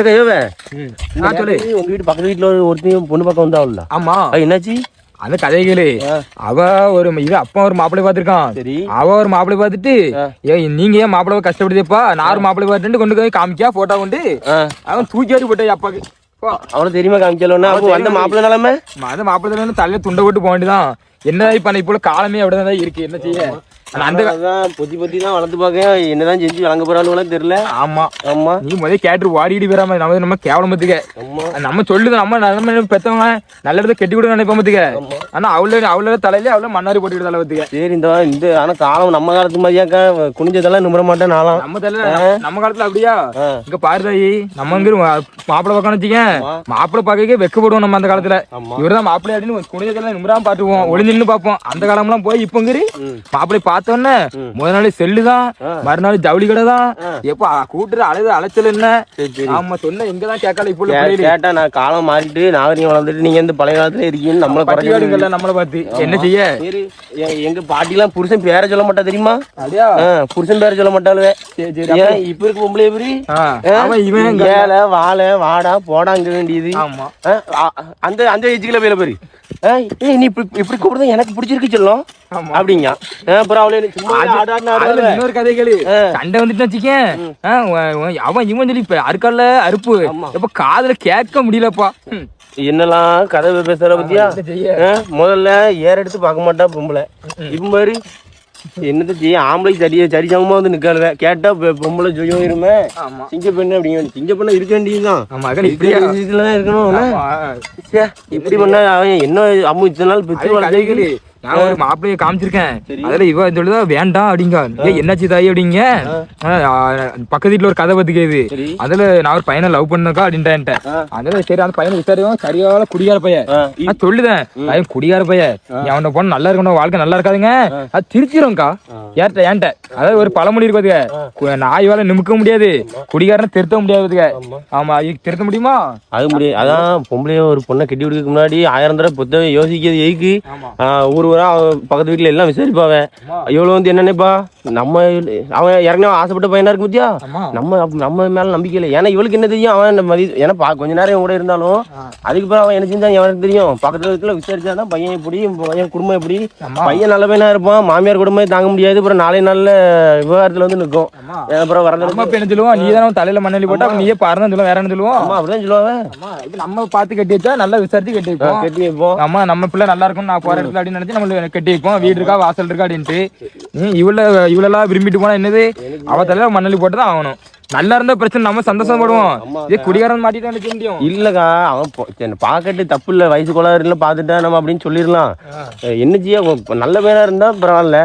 சொல்லு. உங்க வீட்டு பக்கத்து வீட்டுல ஒரு ஒருத்தையும் பொண்ணு பக்கம் வந்தாவுல்ல. ஆமா. என்னாச்சு? அந்த கதையை கேளு. அவ ஒரு இது அப்பா ஒரு மாப்பிள்ளை பார்த்திருக்கான் சரி. அவ ஒரு மாப்பிள்ளை பார்த்துட்டு ஏய் நீங்க ஏன் மாப்பிள்ளை கஷ்டப்படுதேப்பா நான் ஒரு மாப்பிள்ளை பார்த்துட்டு கொண்டு போய் காமிக்கா போட்டோ கொண்டு. அவன் தூக்கி ஆடி போட்டான் அப்பாக்கு. போ. அவனை தெரியுமா காமிக்கலன்னா? அப்போ வந்த மாப்பிள்ளை நிலைமை? அந்த மாப்பிள்ளை வந்து தலையில துண்டை போட்டு போக வேண்டியதான் என்ன இப்ப இப்போ காலமே அப்படிதான் இருக்கு. என்ன செய்ய? அந்த பொத்தி பொத்தி தான் வளர்த்து பார்க்க. என்னதான் செஞ்சு வழங்க போறான்னு தெரியல. ஆமா. ஆமா. நீ முதல்ல கேட்டு வாடிட்டு போறாம நம்ம நம்ம கேவலம் பத்துக்க ஆமா. நம்ம சொல்லுது நம்ம நம்ம பெத்தவங்க நல்ல இடத்த கட்டி விட நினைப்போம் பத்துக்க ஆனா அவள அவளோட தலையில அவள மண்ணாரி போட்டுக்கிட்டு தலை பத்துக்க சரி இந்த இந்த ஆனா காலம் நம்ம காலத்து மாதிரியாக்கா குனிஞ்சதெல்லாம் நிமிர மாட்டேன் நாளாம் நம்ம தலையில நம்ம காலத்துல அப்படியா. இங்க பாரு தாயி நம்ம இங்க மாப்பிள்ளை பார்க்கணும் வச்சுக்க மாப்பிள்ளை பார்க்க வெக்கப்படுவோம் நம்ம அந்த காலத்துல. இவர்தான் மாப்பிள்ளை அப்படின்னு குனிஞ்சதெல்லாம் நிமிராம பாத்துக்குவோம் ஒளிஞ்சு நின்னு பார்ப்போம். அந்த காலம்லாம் போய் இப்ப. மாப்பிள்ளை பார்த்தோன்னே முதல் நாள் செல்லு தான் மறுநாள் ஜவுளி கடை தான் எப்ப கூட்டுற அழுது அலைச்சல் என்ன? ஆமா சொன்ன எங்கதான் கேட்கல இப்போ. கேட்டா நான் காலம் மாறிட்டு நாகரிகம் வளர்ந்துட்டு நீங்க இந்த பழைய காலத்துல இருக்கீங்கன்னு நம்மள குறைஞ்சு பட்டிகாடுங்கள்ல நம்மள பார்த்து. என்ன செய்ய? எங்க பாட்டிலாம் புருஷன் பேரை சொல்ல மாட்டா தெரியுமா? புருஷன் பேரை சொல்ல மாட்டாளுவே. இப்ப இருக்க பொம்பளை எப்படி இவன் ஏல வாழ வாடா போடாங்க வேண்டியது. அந்த அந்த ஏஜுக்குள்ள பேரு ஆ, ஏய், நீ இப்படி இப்படி கூப்பிடுறது எனக்கு பிடிச்சிருக்கு சொல்லும். அப்படிங்க. சும்மா ஆடுவாளே. இன்னொரு கதை கேளு. சண்டை வந்துட்டு வச்சுக்கேன். அவன் இவன் சொல்லி இப்ப அறுக்கல்ல அறுப்பு. இப்ப காதுல கேட்க முடியலப்பா. என்னெல்லாம் கதை பேசுற பத்தியா? முதல்ல ஏற எடுத்து பார்க்க மாட்டா பொம்பளை. இப்ப பாரு என்னத்த செய்ய ஆம்பளை சரி சரி சமமா வந்து நிக்காத கேட்டா பொம்பளை ஜொய்யோ இருமே சிங்க பெண்ணு அப்படிங்க சிங்க பெண்ணு இருக்க வேண்டியதுதான். ஆமா இதுலதான் இருக்கணும் இப்படி பண்ணா அவன் என்ன அம்மு இத்தனை நாள் பித்து வளர்த்து நான் ஒரு மாப்பிள்ளைய காமிச்சிருக்கேன். அதுல இவ சொல்லுதா வேண்டாம் அப்படிங்க. ஏய் என்னாச்சு தாய் அப்படிங்க? பக்கத்து வீட்டுல ஒரு கதை பத்திக்குது. அதுல நான் ஒரு பையனை லவ் பண்ணக்கா அப்படின்ட்டேன் அதுல சரி அந்த பையனை விசாரியும் சரியான குடியார பையன். நான் சொல்லுதேன் பையன்? குடியார பையன் அவனை போன நல்லா இருக்கணும் வாழ்க்கை நல்லா இருக்காதுங்க. அது திருச்சிரும்க்கா. ஏன்ட்ட ஏன்ட்ட? அதாவது ஒரு பழமொழி இருக்குதுங்க நாய் வேலை நிமிக்க முடியாது. குடிகாரனை திருத்த முடியாதுங்க ஆமா. இது திருத்த முடியுமா? அது முடியாது. அதான் பொம்பளைய ஒரு பொண்ணை கட்டி கொடுக்க முன்னாடி ஆயிரம் தடவை புத்தகம் யோசிக்கிறது எதுக்கு? ஊர் அவ பக்கத்து வீட்டுல எல்லாம் விசாரிப்பாவன் ஆமா. இவ்வளவு வந்து என்ன நினைப்பா நம்ம அவன் ஏற்கனவே ஆசைப்பட்ட பையனா இருக்கு பத்தியா நம்ம நம்ம மேல நம்பிக்கை இல்லை. ஏன்னா இவளுக்கு என்ன தெரியும்? அவன் மதி ஏன்னா கொஞ்ச நேரம் கூட இருந்தாலும் அதுக்கு பிறகு அவன் என்ன செஞ்சான்? அவனுக்கு தெரியும். பக்கத்துல வீட்டுல விசாரிச்சாதான் பையன் எப்படி பையன் குடும்பம் எப்படி. பையன் நல்ல பையனா இருப்பான் மாமியார் குடும்பம் தாங்க முடியாது அப்புறம் நாளை நாள்ல விவகாரத்துல வந்து நிற்கும். அப்புறம் இப்ப என்ன சொல்லுவோம்? நீ தானே தலையில மண்ணெல்லி போட்டா அப்ப நீயே பாருன்னு சொல்லுவோம். வேற என்ன சொல்லுவோம்? அப்படிதான் சொல்லுவாங்க நம்ம பார்த்து கட்டி வச்சா நல்லா விசாரிச்சு கட்டி வைப்போம். கட்டி வைப்போம். ஆமா நம்ம பிள்ளை நல்லா இருக்கும் நான் போற இடத்துல அப்படின்னு நினைச்சு நம்ம கட்டி வைப்போம் வீடு இருக்கா வாசல் இருக்கா அப்படின்ட்டு. நீ இவ்வளவு விரும்பிட்டு போனால் என்னது? அவ தலையில மண்ணலி போட்டு தான் ஆகணும். நல்லா இருந்தா பிரச்சனை நம்ம சந்தோஷப்படுவோம். இது குடிகாரன் மாட்டிட்டு நினைக்க முடியும். இல்லக்கா அவன் பாக்கட்டு தப்பு இல்ல வயசு கோளாறுல பாத்துட்டா நம்ம அப்படின்னு சொல்லிடலாம். என்ன ஒ- நல்ல பேரா இருந்தா பரவாயில்ல.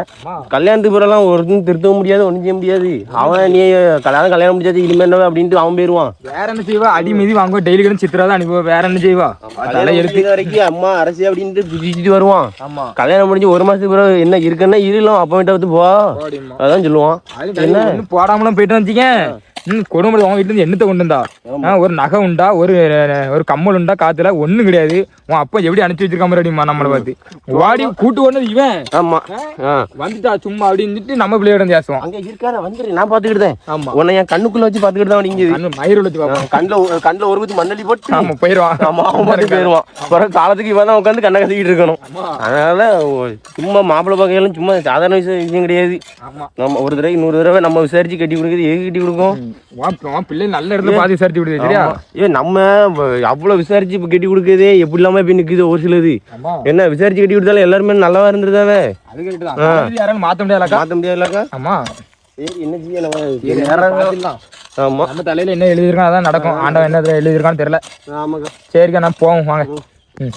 கல்யாணத்துக்கு பிறலாம் ஒருத்தரும் திருத்தவும் முடியாது ஒண்ணும் செய்ய முடியாது. அவன் நீ கல்யாணம் கல்யாணம் முடியாது இனிமே என்ன அப்படின்ட்டு அவன் போயிருவான் வேற என்ன செய்வா? அடி மீதி வாங்குவா டெய்லி கூட சித்திரா தான் அனுப்புவா வேற என்ன செய்வா? அதெல்லாம் எடுத்து வரைக்கும் அம்மா அரசு அப்படின்ட்டு குதிச்சுட்டு வருவான். கல்யாணம் முடிஞ்சு ஒரு மாசத்துக்கு பிறகு என்ன இருக்குன்னா இருலாம் அப்ப வந்து போ. அதான் சொல்லுவான். என்ன? போடாமலாம் போயிட்டு வந்துச்சிங்க ம் குடும்பம் உங்க வீட்டுல இருந்து என்னத்தை கொண்டு வந்தா? ஒரு நகை உண்டா ஒரு ஒரு கம்மல் உண்டா காத்துல? ஒண்ணும் கிடையாது. உன் அப்பா எப்படி அனுப்பிச்சு வச்சிருக்க அப்படிமா நம்மளை பார்த்து. வாடி கூட்டு கொண்டது இவன். ஆமா. வந்துட்டா சும்மா அப்படின்னு நம்ம பிள்ளையோட பேசுவோம் அங்க இருக்கார வந்துரு. நான் பாத்துக்கிட்டேன் ஆமா. உன்னை என் கண்ணுக்குள்ள வச்சு பாத்துக்கிட்டு தான் கண்ணு மயிர் வச்சு பார்ப்போம் கண்ணுல கண்ணுல ஒரு குத்து மண்ணள்ளி போட்டு. ஆமா போயிடுவான் ஆமா அவன் போயிருவான். பிறகு காலத்துக்கு இவன் தான் உட்காந்து கண்ணை கத்திக்கிட்டு இருக்கணும். அதனால சும்மா மாப்பிள்ளை பார்க்கையெல்லாம் சும்மா சாதாரண விஷயம் விஷயம் கிடையாது. ஆமா. நம்ம ஒரு தடவை இன்னொரு தடவை நம்ம விசாரிச்சு கட்டி கொடுக்குறது எது கட்டி கொடுக்கும். உன் பிள்ளை நல்ல இடத்துல பாதி விசாரிச்சு விடுது சரியா? ஏ நம்ம அவ்வளவு விசாரிச்சு இப்ப கட்டி கொடுக்குறதே எப்படி இல்லாம போய் நிக்குது ஒரு சிலது? என்ன விசாரிச்சு கட்டி கொடுத்தாலும் எல்லாருமே நல்லவா இருந்திருந்தாவே அது அதாவது யாராலும் மாத்த முடியாதுலக்கா மாத்த முடியாதுலக்கா ஆமா. சரி என்ன செய்ய நம்ம பார்த்துக்கலாம். ஆமா. நம்ம தலையில என்ன எழுதியிருக்கோம் அதான் நடக்கும். ஆண்டவன் என்ன எழுதியிருக்கான்னு தெரியல. ஆமாக்கா. சரிக்கா நான் போவோம் வாங்க. ம்.